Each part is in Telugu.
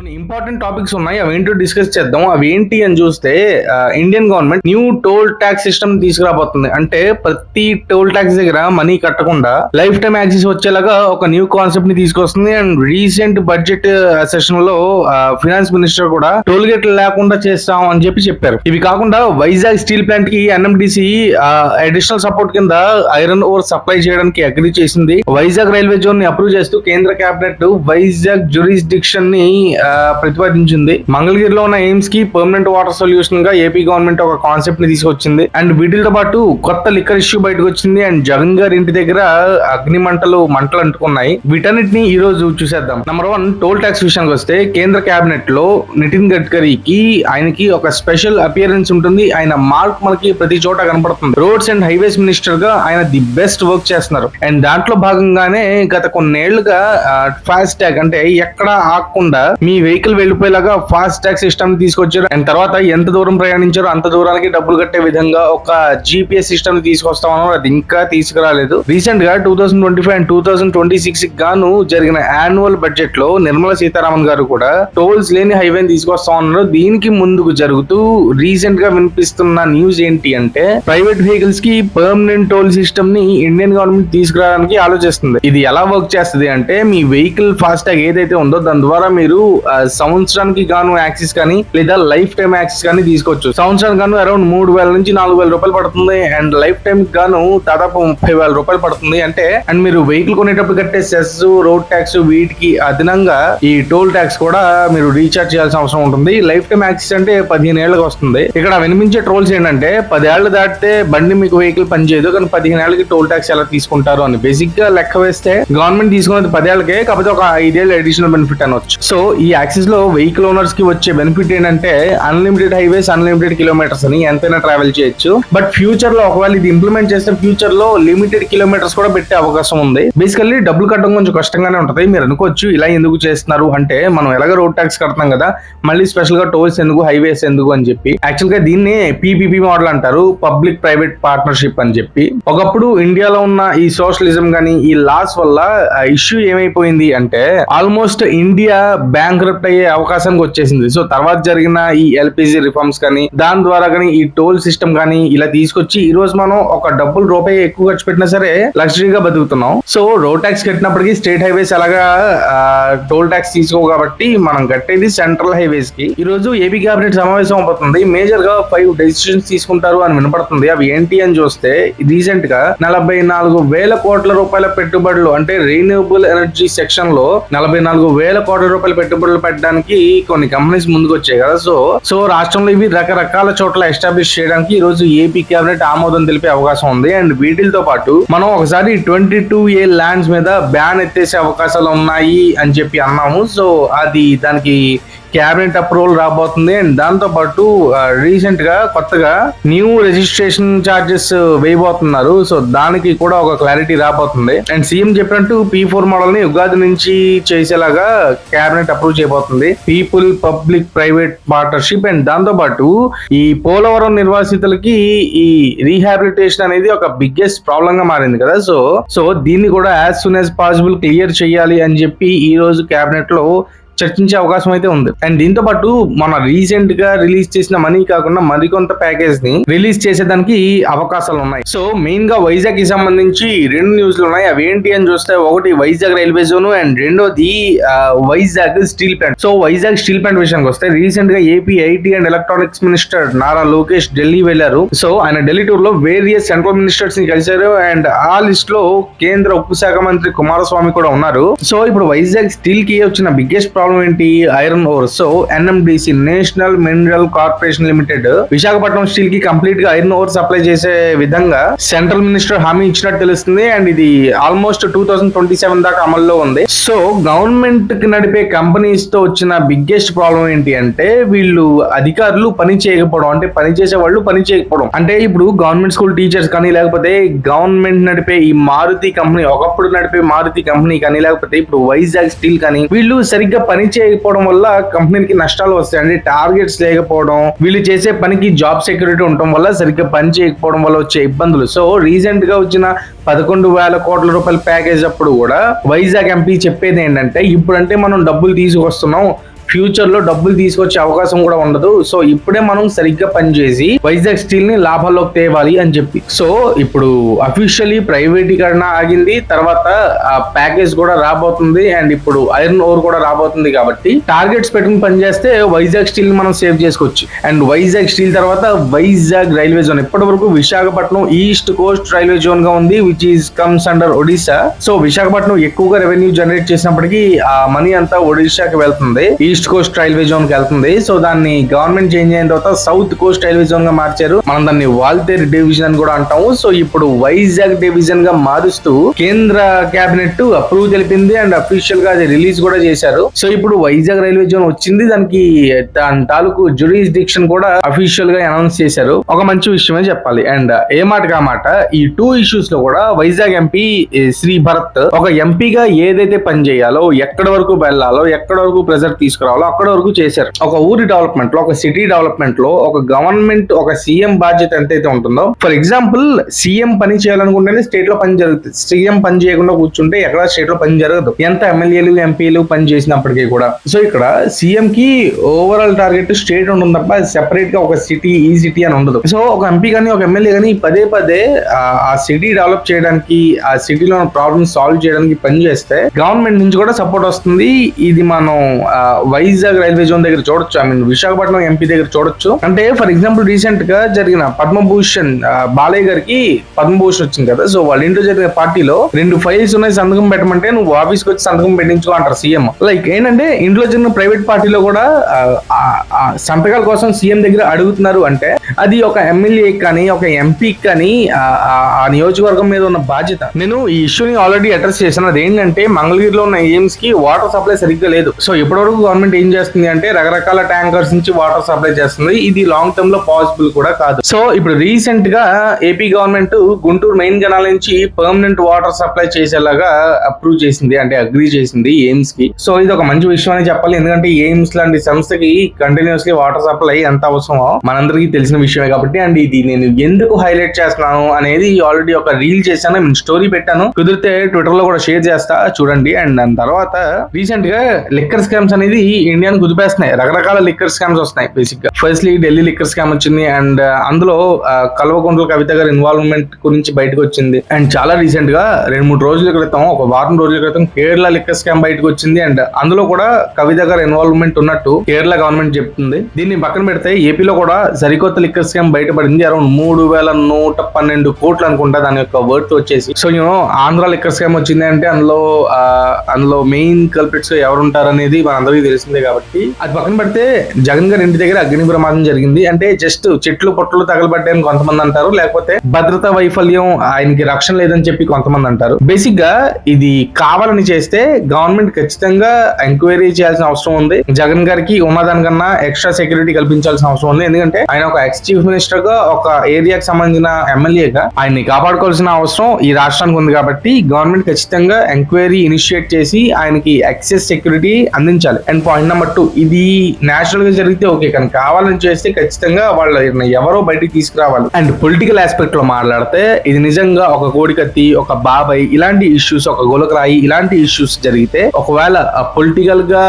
కొన్ని ఇంపార్టెంట్ టాపిక్స్ ఉన్నాయి. అవి ఏంటో డిస్కస్ చేద్దాం. అవి ఏంటి అని చూస్తే Indian government new toll tax system తీసుకురాబోతుంది. అంటే ప్రతి టోల్ ట్యాక్స్ దగ్గర మనీ కట్టకుండా లైఫ్ టైం యాక్సెస్ వచ్చేలాగా ఒక న్యూ కాన్సెప్ట్ని తీసుకొస్తుంది. అండ్ రీసెంట్ బడ్జెట్ సెషన్లో ఫినాన్స్ మినిస్టర్ కూడా టోల్ గేట్ లేకుండా చేస్తాం అని చెప్పి చెప్పారు. ఇవి కాకుండా వైజాగ్ స్టీల్ ప్లాంట్కి ఎన్ఎండిసి అడిషనల్ సపోర్ట్ కింద ఐరన్ ఓర్ సప్లై చేయడానికి అగ్రి చేసింది. వైజాగ్ రైల్వే జోన్ని అప్రూవ్ చేస్తూ కేంద్ర కేబినెట్ వైజాగ్ జ్యూరిస్డిక్షన్ని ప్రతిపాదించింది. మంగళగిరిలో ఉన్న ఎయిమ్స్కి పర్మనెంట్ వాటర్ సొల్యూషన్గా ఏపీ గవర్నమెంట్ ఒక కాన్సెప్ట్ని తీసుకొచ్చింది. అండ్ వీటితో పాటు కొత్త లిక్కర్ ఇష్యూ బయటకు వచ్చింది. అండ్ జగన్ గారి ఇంటి దగ్గర అగ్ని మంటలు మంటలు అంటుకున్నాయి. వీటన్నిటిని ఈ రోజు చూసేద్దాం. నెంబర్ వన్ టోల్ ట్యాక్స్ విషయానికి వస్తే కేంద్ర కేబినెట్లో నితిన్ గడ్కరీకి ఆయనకి ఒక స్పెషల్ అపియరెన్స్ ఉంటుంది. ఆయన మార్క్ మనకి ప్రతి చోట కనపడుతుంది. రోడ్స్ అండ్ హైవేస్ మినిస్టర్గా ఆయన ది బెస్ట్ వర్క్ చేస్తున్నారు. అండ్ దాంట్లో భాగంగానే గత కొన్నేళ్ళుగా ఫాస్ట్ ట్యాగ్ అంటే ఎక్కడ ఆగకుండా మీ వెహికల్ వెళ్ళిపోయేలాగా ఫాస్ట్ ట్యాగ్ సిస్టమ్ తీసుకొచ్చారు. అండ్ తర్వాత ఎంత దూరం ప్రయాణించారో అంత దూరానికి డబ్బులు కట్టే విధంగా ఒక జీపీఎస్ సిస్టమ్ తీసుకొస్తామని అది ఇంకా తీసుకురాలేదు. రీసెంట్గా two thousand twenty five and two thousand twenty six గాను జరిగిన యాన్యువల్ బడ్జెట్లో నిర్మలా సీతారామన్ గారు కూడా టోల్స్ లేని హైవే తీసుకొస్తామన్నారు. దీనికి ముందుకు జరుగుతూ రీసెంట్గా వినిపిస్తున్న న్యూస్ ఏంటి అంటే ప్రైవేట్ వెహికల్స్కి పర్మనెంట్ టోల్ సిస్టమ్ని ఇండియన్ గవర్నమెంట్ తీసుకురావడానికి ఆలోచిస్తుంది. ఇది ఎలా వర్క్ చేస్తుంది అంటే మీ వెహికల్ ఫాస్ట్ ట్యాగ్ ఏదైతే ఉందో దాని ద్వారా మీరు సంవత్సరానికి గాను యాక్సిస్ కానీ లేదా లైఫ్ టైం యాక్సిస్ కానీ తీసుకోవచ్చు. సంవత్సరానికి గాను అరౌండ్ మూడు వేల నుంచి నాలుగు వేల రూపాయలు పడుతుంది. అండ్ లైఫ్ టైం గాను దాదాపు ముప్పై వేల రూపాయలు పడుతుంది. అంటే అండ్ మీరు వెహికల్ కొనేటప్పుడు కట్టే సెస్ రోడ్ ట్యాక్స్ వీటికి అదనంగా ఈ టోల్ ట్యాక్స్ కూడా మీరు రీఛార్జ్ చేయాల్సిన అవసరం ఉంటుంది. లైఫ్ టైం యాక్సిస్ అంటే పదిహేను ఏళ్ళకి వస్తుంది. ఇక్కడ వినిపించే ట్రోల్స్ ఏంటంటే పదేళ్ళు దాటితే బండి మీకు వెహికల్ పనిచేయదు. కానీ పదిహేను ఏళ్ళకి టోల్ ట్యాక్స్ ఎలా తీసుకుంటారు అని బేసిక్గా లెక్క వేస్తే గవర్నమెంట్ తీసుకున్నది పదేళ్ళకే కాకపోతే ఒక ఐదేళ్ళు అడిషనల్ బెనిఫిట్ అనొచ్చు. సో ఈ యాక్సిస్లో వెహికల్ ఓనర్స్కి వచ్చే బెనిఫిట్ ఏంటంటే అన్లిమిటెడ్ హైవేస్ అన్లిమిటెడ్ కిలోమీటర్స్ అని ఎంతైనా ట్రావెల్ చేయొచ్చు. బట్ ఫ్యూచర్లో ఒకవేళ ఇది ఇంప్లిమెంట్ చేస్తే ఫ్యూచర్లో లిమిటెడ్ కిలోమీటర్స్ కూడా పెట్టే అవకాశం ఉంది. బేసికల్లీ డబ్బులు కట్టడం కొంచెం కష్టంగానే ఉంటది. మీరు అనుకోవచ్చు ఇలా ఎందుకు చేస్తున్నారు? అంటే మనం ఎలాగ రోడ్ ట్యాక్స్ కడతాం కదా మళ్ళీ స్పెషల్గా టోల్స్ ఎందుకు హైవేస్ ఎందుకు అని చెప్పి. యాక్చువల్గా దీన్ని పీపీపీ మోడల్ అంటారు పబ్లిక్ ప్రైవేట్ పార్ట్నర్షిప్ అని చెప్పి. ఒకప్పుడు ఇండియాలో ఉన్న ఈ సోషలిజం కానీ ఈ లాస్ వల్ల ఇష్యూ ఏమైపోయింది అంటే ఆల్మోస్ట్ ఇండియా బ్యాంక్ అయ్యే అవకాశానికి వచ్చేసింది. సో తర్వాత జరిగిన ఈ ఎల్పిజి రిఫార్మ్స్ కానీ దాని ద్వారా కానీ ఈ టోల్ సిస్టమ్ కానీ ఇలా తీసుకొచ్చి ఈ రోజు మనం ఒక డబ్బులు రూపాయి ఎక్కువ ఖర్చు పెట్టినా సరే లగ్జరీగా బతుకుతున్నాం. సో రోడ్ ట్యాక్స్ కట్టినప్పటికీ స్టేట్ హైవేస్ అలాగా టోల్ ట్యాక్స్ తీసుకో కాబట్టి మనం కట్టేది సెంట్రల్ హైవేస్కి. ఈ రోజు ఏపీ కేబినెట్ సమావేశం అవుతుంది. మేజర్గా ఫైవ్ డెసిషన్స్ తీసుకుంటారు అని వినపడుతుంది. అవి ఏంటి అని చూస్తే రీసెంట్గా నలభై నాలుగు వేల కోట్ల రూపాయల పెట్టుబడులు అంటే రీన్యూబుల్ ఎనర్జీ సెక్షన్లో నలభై నాలుగు వేల కోట్ల రూపాయల పెట్టుబడులు పెట్టడానికి కొన్ని కంపెనీస్ ముందుకు వచ్చాయి కదా. సో సో రాష్ట్రంలో ఇవి రకరకాల చోట్ల ఎస్టాబ్లిష్ చేయడానికి ఈ రోజు ఏపీ కేబినెట్ ఆమోదం తెలిపే అవకాశం ఉంది. అండ్ వీటితో పాటు మనం ఒకసారి ట్వంటీ టూ ఏ ల్యాండ్స్ మీద బ్యాన్ ఎత్తేసే అవకాశాలు ఉన్నాయి అని చెప్పి అన్నాము. సో అది దానికి క్యాబినెట్ అప్రూవల్ రాబోతుంది. అండ్ దాంతో పాటు రీసెంట్గా కొత్తగా న్యూ రిజిస్ట్రేషన్ చార్జెస్ వేయబోతున్నారు. సో దానికి కూడా ఒక క్లారిటీ రాబోతుంది. అండ్ సీఎం చెప్పినట్టు పీ ఫోర్ మోడల్ని ఉగాది నుంచి చేసేలాగా క్యాబినెట్ అప్రూవ్ చేయబోతుంది. People public private partnership and దాంతో పాటు ఈ పోలవరం నిర్వాసితులకి ఈ రీహాబిలిటేషన్ అనేది ఒక బిగ్గెస్ట్ ప్రాబ్లం గా మారింది కదా. సో సో దీన్ని కూడా as soon as possible clear చేయాలి అని చెప్పి ఈ రోజు క్యాబినెట్లో చర్చించే అవకాశం అయితే ఉంది. అండ్ దీంతో పాటు మన రీసెంట్గా రిలీజ్ చేసిన మనీ కాకుండా మరికొంత ప్యాకేజ్ని రిలీజ్ చేసేదానికి అవకాశాలు ఉన్నాయి. సో మెయిన్గా వైజాగ్కి సంబంధించి రెండు న్యూస్లు ఉన్నాయి. అవి ఏంటి అని చూస్తే ఒకటి వైజాగ్ రైల్వే జోన్ అండ్ రెండోది Vizag steel plant. So Vizag steel plant విషయానికి వస్తే రీసెంట్గా AP IT and electronics minister Nara Lokesh Delhi వెళ్ళారు సో ఆయన ఢిల్లీ టూర్లో వేరియస్ సెంట్రల్ మినిస్టర్స్ని కలిశారు. అండ్ ఆ లిస్ట్లో కేంద్ర ఉప్పు శాఖ మంత్రి కుమారస్వామి కూడా ఉన్నారు. సో ఇప్పుడు వైజాగ్ స్టీల్కి వచ్చిన బిగ్గెస్ట్ ప్రాబ్లం ఏంటి iron ore. So NMDC national mineral corporation limited Visakhapatnam స్టీల్కి కంప్లీట్గా ఐరన్ ఓర్ సప్లై చేసే విధంగా సెంట్రల్ మినిస్టర్ హామీ ఇచ్చినట్టు తెలుస్తుంది అండ్ ఇది almost two thousand twenty seven దాకా అమల్లో ఉంది. సో గవర్నమెంట్కి నడిపే కంపెనీస్తో వచ్చిన బిగ్గెస్ట్ ప్రాబ్లం ఏంటి అంటే వీళ్ళు అధికారులు పని చేయకపోవడం అంటే పని చేసే వాళ్ళు పని చేయకపోవడం. అంటే ఇప్పుడు గవర్నమెంట్ స్కూల్ టీచర్స్ కానీ లేకపోతే గవర్నమెంట్ నడిపే ఈ మారుతి కంపెనీ ఒకప్పుడు నడిపే మారుతి కంపెనీ కానీ లేకపోతే ఇప్పుడు వైజాగ్ స్టీల్ కానీ వీళ్ళు సరిగ్గా పని పని చేయకపోవడం వల్ల కంపెనీకి నష్టాలు వస్తాయి. అంటే టార్గెట్స్ లేకపోవడం వీళ్ళు చేసే పనికి జాబ్ సెక్యూరిటీ ఉండటం వల్ల సరిగ్గా పని చేయకపోవడం వల్ల వచ్చే ఇబ్బందులు. సో రీసెంట్గా వచ్చిన పదకొండు వేల కోట్ల రూపాయల ప్యాకేజ్ అప్పుడు కూడా వైజాగ్ ఎంపీ చెప్పేది ఏంటంటే ఇప్పుడంటే మనం డబ్బులు తీసుకొస్తున్నాం. ఫ్యూచర్లో డబ్బులు తీసుకొచ్చే అవకాశం కూడా ఉండదు. సో ఇప్పుడే మనం సరిగ్గా పనిచేసి వైజాగ్ స్టీల్ని లాభాల్లోకి తేవాలి అని చెప్పి. సో ఇప్పుడు అఫీషియలీ ప్రైవేటీకరణ ఆగింది. తర్వాత ఆ ప్యాకేజ్ కూడా రాబోతుంది. అండ్ ఇప్పుడు ఐరన్ ఓర్ కూడా రాబోతుంది కాబట్టి టార్గెట్స్ పెట్టుకుని పనిచేస్తే వైజాగ్ స్టీల్ని మనం సేవ్ చేసుకోవచ్చు. అండ్ వైజాగ్ స్టీల్ తర్వాత వైజాగ్ రైల్వే జోన్. ఇప్పటి వరకు విశాఖపట్నం ఈస్ట్ కోస్ట్ రైల్వే జోన్గా ఉంది which is comes under Odisha. So Visakhapatnam ఎక్కువగా రెవెన్యూ జనరేట్ చేసినప్పటికీ ఆ మనీ అంతా ఒడిశాకి వెళ్తుంది. ఈస్ట్ కోస్ట్ రైల్వే జోన్కి వెళ్తుంది. సో దాన్ని గవర్నమెంట్ చేంజ్ అయిన తర్వాత సౌత్ కోస్ట్ రైల్వే జోన్గా మార్చారు. మనం దాన్ని వాల్తేరు డివిజన్ అని కూడా అంటాము. సో ఇప్పుడు వైజాగ్ డివిజన్గా మారుస్తూ కేంద్ర కేబినెట్ అప్రూవ్ తెలిపింది అండ్ అఫీషియల్గా అది రిలీజ్ కూడా చేశారు. సో ఇప్పుడు వైజాగ్ రైల్వే జోన్ వచ్చింది. దానికి దాని తాలూకు జురిస్డిక్షన్ కూడా అఫీషియల్గా అనౌన్స్ చేశారు. ఒక మంచి విషయమే చెప్పాలి. అండ్ ఏ మాట? కామాట ఈ టూ ఇష్యూస్లో కూడా వైజాగ్ ఎంపీ శ్రీ భరత్ ఒక ఎంపీగా ఏదైతే పని చేయాలో ఎక్కడ వరకు వెళ్ళాలో ఎక్కడ వరకు ప్రెజర్ తీసుకురావాలో అక్కడ వరకు చేశారు. ఒక ఊరి డెవలప్మెంట్లో ఒక సిటీ డెవలప్మెంట్లో ఒక గవర్నమెంట్ ఒక సీఎం బాధ్యత ఎంతైతే ఉంటుందో ఫర్ ఎగ్జాంపుల్ సీఎం పని చేయాలనుకుంటేనే స్టేట్లో పని జరుగుతుంది సీఎం పని చేయకుండా కూర్చుంటే ఎక్కడ స్టేట్లో పని జరగదు. ఎంత ఎమ్మెల్యేలు ఎంపీలు పని చేసినప్పటికీ కూడా. సో ఇక్కడ సీఎం కి ఓవరాల్ టార్గెట్ స్టేట్ ఉంటుంది తప్ప సెపరేట్గా ఒక సిటీ ఈ సిటీ అని ఉండదు. సో ఒక ఎంపీ కానీ ఒక ఎమ్మెల్యే కానీ పదే పదే ఆ- సిటీ డెవలప్ చేయడానికి ఆ సిటీలో ప్రాబ్లమ్ సాల్వ్ చేయడానికి పని చేస్తే గవర్నమెంట్ నుంచి కూడా సపోర్ట్ వస్తుంది. ఇది మనం వైజాగ్ రైల్వే జోన్ దగ్గర చూడొచ్చు. ఐ మీన్ విశాఖపట్నం ఎంపీ దగ్గర చూడొచ్చు. అంటే ఫర్ ఎగ్జాంపుల్ రీసెంట్గా జరిగిన పద్మభూషణ్ బాలయ్య గారికి పద్మభూషణ్ వచ్చింది కదా. సో వాళ్ళ ఇంట్లో జరిగిన పార్టీలో రెండు ఫైల్స్ ఉన్నాయి సంతకం పెట్టమంటే నువ్వు ఆఫీస్కి వచ్చి సంతకం పెట్టించుకో అంటారు సీఎం. లైక్ ఏంటంటే ఇంట్లో జరిగిన ప్రైవేట్ పార్టీలో కూడా సంతకాల కోసం సీఎం దగ్గర అడుగుతున్నారు అంటే అది ఒక ఎమ్మెల్యే కానీ ఒక ఎంపీ కానీ ఆ, నియోజకవర్గం మీద ఉన్న బాధ్యత. నేను ఈ ఇష్యూని ఆల్రెడీ అడ్రస్ చేశాను. అది ఏంటంటే మంగళగిరిలో ఉన్న ఎయిమ్స్కి వాటర్ సప్లై సరిగ్గా లేదు. సో ఇప్పటివరకు గవర్నమెంట్ ఏం చేస్తుంది అంటే రకరకాల ట్యాంకర్స్ నుంచి వాటర్ సప్లై చేస్తుంది. ఇది లాంగ్ టర్మ్లో పాసిబుల్ కూడా కాదు. సో ఇప్పుడు రీసెంట్గా AP government Guntur main canal నుంచి పర్మనెంట్ వాటర్ సప్లై చేసేలాగా అప్రూవ్ చేసింది అంటే అగ్రీ చేసింది ఎయిమ్స్కి. సో ఇది ఒక మంచి విషయం అని చెప్పాలి. ఎందుకంటే ఎయిమ్స్ లాంటి సంస్థకి కంటిన్యూస్లీ వాటర్ సప్లై ఎంత అవసరమో మనందరికీ తెలిసిన విషయమే కాబట్టి అండ్ ఇది నేను ఎందుకు హైలైట్ చేస్తున్నాను అనేది ఆల్రెడీ ఒక రీల్ చేశాను నేను స్టోరీ పెట్టాను. కుదిరితే ట్విట్టర్లో కూడా షేర్ చేస్తా చూడండి. అండ్ దాని తర్వాత రీసెంట్గా లిక్కర్ స్కామ్స్ అనేది ఇండియాని కుదిపేస్తున్నాయి రకరకాల లిక్కర్ స్కామ్స్ వస్తున్నాయి బేసిక్గా ఫస్ట్లీ ఢిల్లీ లిక్కర్ స్కామ్ వచ్చింది అండ్ uh, అందులో uh, కల్వకుంట్ల కవిత గారి ఇన్వాల్వ్మెంట్ గురించి బయటకు వచ్చింది. అండ్ చాలా రీసెంట్గా రెండు మూడు రోజుల క్రితం ఒక వారం రోజుల క్రితం కేరళ లిక్కర్ స్కామ్ బయటకు వచ్చింది. అండ్ అందులో కూడా కవిత గారి ఇన్వాల్వ్మెంట్ ఉన్నట్టు కేరళ గవర్నమెంట్ చెప్తుంది. దీన్ని పక్కన పెడితే ఏపీలో కూడా సరికొత్త లిక్కర్ స్కామ్ బయటపడింది. అరౌండ్ మూడు వేల నూట పన్నెండు కోట్లు అనుకుంటా దాని యొక్క వర్త్ వచ్చేసి. So you know Andhra liquor scam వచ్చింది అంటే అందులో అందులో మెయిన్ కల్పిట్స్ ఎవరు ఉంటారు అనేది మనందరికీ తెలిసిందే కాబట్టి. అది పక్కన పెడితే జగన్ గారి ఇంటి దగ్గర అగ్ని ప్రమాదం జరిగింది. అంటే జస్ట్ చెట్లు పొట్లు తగలబడ్డాయని కొంతమంది అంటారు. లేకపోతే భద్రతా వైఫల్యం ఆయనకి రక్షణ లేదని చెప్పి కొంతమంది అంటారు. బేసిక్గా ఇది కావాలని చేస్తే గవర్నమెంట్ ఖచ్చితంగా ఎంక్వైరీ చేయాల్సిన అవసరం ఉంది. జగన్ గారికి ఉన్నదానికన్నా ఎక్స్ట్రా సెక్యూరిటీ కల్పించాల్సిన అవసరం ఉంది. ఎందుకంటే ఆయన ఒక ఎక్స్ చీఫ్ మినిస్టర్గా ఒక ఏరియాకి సంబంధించిన ఎమ్మెల్యేగా ఆయన్ని కాపాడుకోవాల్సిన అవసరం ఈ రాష్ట్రానికి ఉంది కాబట్టి గవర్నమెంట్ ఖచ్చితంగా ఎంక్వైరీ ఇనిషియేట్ చేసి ఆయనకి ఎక్సెస్ సెక్యూరిటీ అందించాలి. అండ్ పాయింట్ నెంబర్ టూ ఇది నేచురల్గా జరిగితే ఓకే కానీ కావాలని చేస్తే ఖచ్చితంగా వాళ్ళ ఎవరో బయటికి తీసుకురావాలి. అండ్ పొలిటికల్ ఆస్పెక్ట్లో మాట్లాడితే ఇది నిజంగా ఒక కోడికత్తి ఒక బాబాయ్ ఇలాంటి ఇష్యూస్ ఒక గోలకరాయి ఇలాంటి ఇష్యూస్ జరిగితే ఒకవేళ పొలిటికల్గా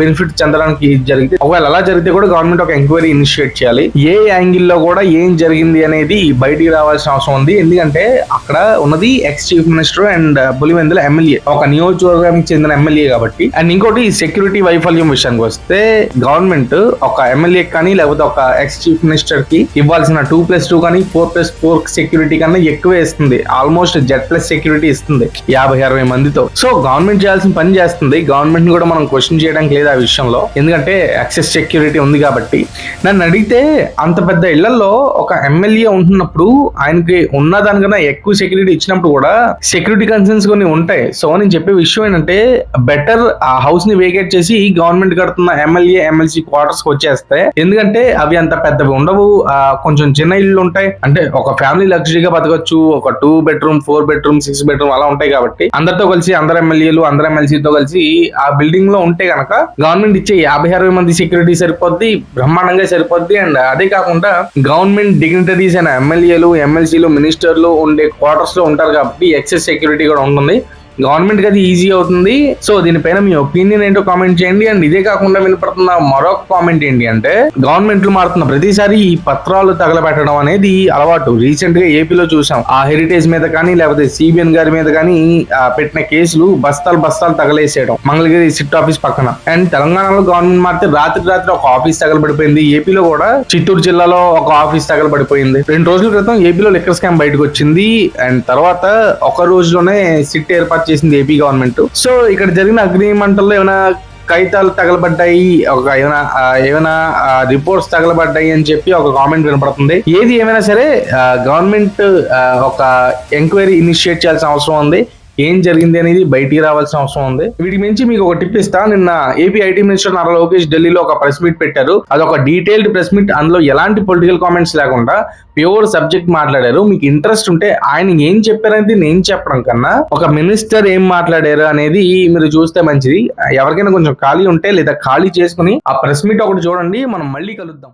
బెనిఫిట్ చెందడానికి జరిగితే ఒకవేళ అలా జరిగితే కూడా గవర్నమెంట్ ఒక ఎంక్వైరీ ఇనిషియేట్ చేయాలి. ఏ యాంగిల్లో కూడా ఏం జరిగింది అనేది బయటికి రావాల్సిన అవసరం ఉంది. ఎందుకంటే అక్కడ ఉన్నది ex chief minister and Pulivendula MLA ఒక నియోజకవర్గానికి చెందిన ఎమ్మెల్యే కాబట్టి. అండ్ ఇంకోటి సెక్యూరిటీ వైఫల్యం విషయానికి వస్తే గవర్నమెంట్ ఒక ఎమ్మెల్యే కానీ లేకపోతే ఒక ఎక్స్ చీఫ్ మినిస్టర్కి ఇవ్వాల్సిన టూ ప్లస్ టూ కానీ ఫోర్ ప్లస్ ఫోర్ సెక్యూరిటీ కన్నా ఎక్కువ ఇస్తుంది. ఆల్మోస్ట్ జెడ్ ప్లస్ సెక్యూరిటీ ఇస్తుంది. యాభై అరవై మందితో. సో గవర్నమెంట్ చేయాల్సిన పని చేస్తుంది. గవర్నమెంట్ కూడా మనం క్వశ్చన్ చేయడానికి లేదు ఆ విషయంలో. ఎందుకంటే యాక్సెస్ సెక్యూరిటీ ఉంది కాబట్టి. నన్ను అడిగితే అంత పెద్ద ఇళ్ళలో ఒక ఎమ్మెల్యే ఉంటున్నప్పుడు ఆయనకి ఉన్న దానికన్నా ఎక్కువ సెక్యూరిటీ ఇచ్చినప్పుడు కూడా సెక్యూరిటీ కన్సర్న్స్ కొన్ని ఉంటాయి. సో నేను చెప్పే విషయం ఏంటంటే బెటర్ ఆ హౌస్ని వేకేట్ చేసి గవర్నమెంట్ కడుతున్న ఎమ్మెల్యే ఎమ్మెల్సీ క్వార్టర్స్కి వచ్చేస్తే ఎందుకంటే అవి అంత పెద్దవి ఉండవు. కొంచెం చిన్న ఇల్లు ఉంటాయి. అంటే ఒక ఫ్యామిలీ లగ్జరీగా బతకచ్చు. ఒక two bedroom four bedroom six bedroom అలా ఉంటాయి కాబట్టి అందరితో కలిసి అందరు ఎమ్మెల్యేలు అందరు ఎమ్మెల్సీతో కలిసి ఆ బిల్డింగ్లో ఉంటే గనక గవర్నమెంట్ ఇచ్చే యాభై అరవై మంది సెక్యూరిటీ సరిపోద్ది బ్రహ్మాండంగా సరిపోద్ది. అండ్ అదే కాకుండా గవర్నమెంట్ డిగ్నిటరీస్ అయిన ఎమ్మెల్యేలు ఎమ్మెల్సీలు మినిస్టర్లు ఉండే క్వార్టర్స్లో ఉంటారు కాబట్టి ఎక్సెస్ సెక్యూరిటీ కూడా ఉంటుంది. గవర్నమెంట్కి అది ఈజీ అవుతుంది. సో దీనిపైన మీ ఒపీనియన్ ఏంటో కామెంట్ చేయండి. అండ్ ఇదే కాకుండా వినపడుతున్న మరొక కామెంట్ ఏంటి అంటే గవర్నమెంట్లు మారుతున్న ప్రతిసారి ఈ పత్రాలు తగలబెట్టడం అనేది అలవాటు. రీసెంట్గా ఏపీలో చూసాం. ఆ హెరిటేజ్ మీద కానీ లేకపోతే సిబిఎన్ గారి మీద కానీ పెట్టిన కేసులు బస్తాలు బస్తాలు తగలేసేయడం. మంగళగిరి సిట్ ఆఫీస్ పక్కన. అండ్ తెలంగాణలో గవర్నమెంట్ మారితే రాత్రి రాత్రి ఒక ఆఫీస్ తగలబడిపోయింది. ఏపీలో కూడా చిత్తూరు జిల్లాలో ఒక ఆఫీస్ తగలబడిపోయింది. రెండు రోజుల క్రితం ఏపీలో లిక్కర్ స్కామ్ బయటకు వచ్చింది. అండ్ తర్వాత ఒక రోజులోనే సిట్ ఏర్పాటు చేసింది ఏపీ గవర్నమెంట్ సో ఇక్కడ జరిగిన అగ్నిమంటల్లో ఏమైనా కాగితాలు తగలబడ్డాయి? ఒక ఏమైనా ఏమైనా రిపోర్ట్స్ తగలబడ్డాయి అని చెప్పి ఒక కామెంట్ వినపడుతుంది. ఏది ఏమైనా సరే గవర్నమెంట్ ఒక ఎంక్వైరీ ఇనిషియేట్ చేయాల్సిన అవసరం ఉంది. ఏం జరిగింది అనేది బయటికి రావాల్సిన అవసరం ఉంది. వీటి మించి మీకు ఒక టిప్ ఇస్తా. నిన్న AP IT minister Nara Lokesh ఢిల్లీలో ఒక ప్రెస్ మీట్ పెట్టారు. అదొక డీటెయిల్డ్ ప్రెస్ మీట్. అందులో ఎలాంటి పొలిటికల్ కామెంట్స్ లేకుండా ప్యూర్ సబ్జెక్ట్ మాట్లాడారు. మీకు ఇంట్రెస్ట్ ఉంటే ఆయన ఏం చెప్పారనేది నేను చెప్పడం కన్నా ఒక మినిస్టర్ ఏం మాట్లాడారు అనేది మీరు చూస్తే మంచిది. ఎవరికైనా కొంచెం ఖాళీ ఉంటే లేదా ఖాళీ చేసుకుని ఆ ప్రెస్ మీట్ ఒకటి చూడండి. మనం మళ్ళీ కలుద్దాం.